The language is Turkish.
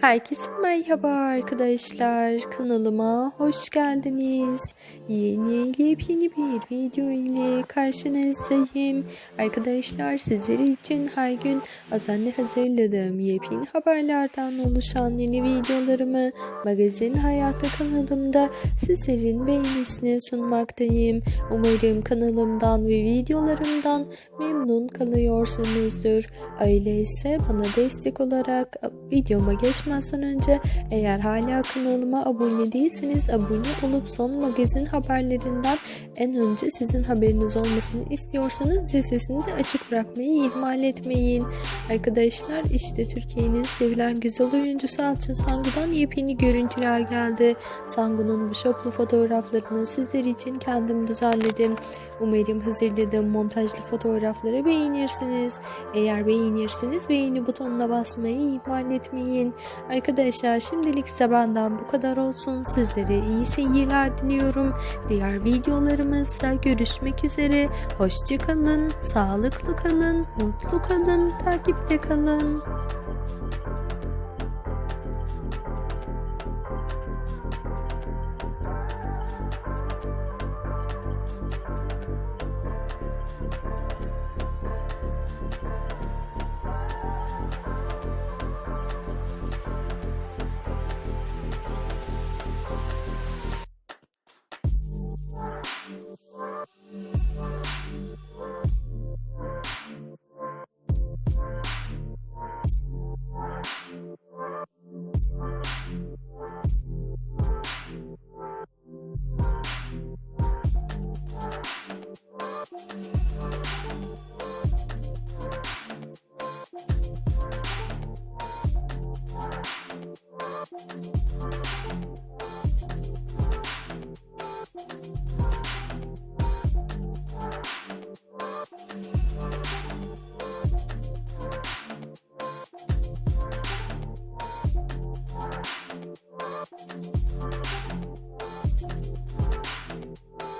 Herkese merhaba arkadaşlar. Kanalıma hoş geldiniz. Yeni yepyeni bir video ile karşınızdayım. Arkadaşlar sizler için her gün özenle hazırladığım yepyeni haberlerden oluşan yeni videolarımı Magazin Hayatı kanalımda sizlerin beğenisine sunmaktayım. Umarım kanalımdan ve videolarımdan memnun kalıyorsunuzdur. Öyleyse bana destek olarak videoma geçmezden önce eğer hala kanalıma abone değilseniz abone olup son magazin haberlerinden en önce sizin haberiniz olmasını istiyorsanız zil sesini de açık bırakmayı ihmal etmeyin. Arkadaşlar işte Türkiye'nin sevilen güzel oyuncusu Alçın Sangu'dan yepyeni görüntüler geldi. Sangu'nun bu şoplu fotoğraflarını sizler için kendim düzenledim. Umarım hazırladığım montajlı fotoğrafları beğenirsiniz. Eğer beğenirseniz beğeni butonuna basmayı ihmal etmeyin. Arkadaşlar şimdilik ise benden bu kadar olsun. Sizlere iyi seyirler diliyorum. Diğer videolarımızda görüşmek üzere. Hoşçakalın, sağlıklı kalın, mutlu kalın, takipte kalın. you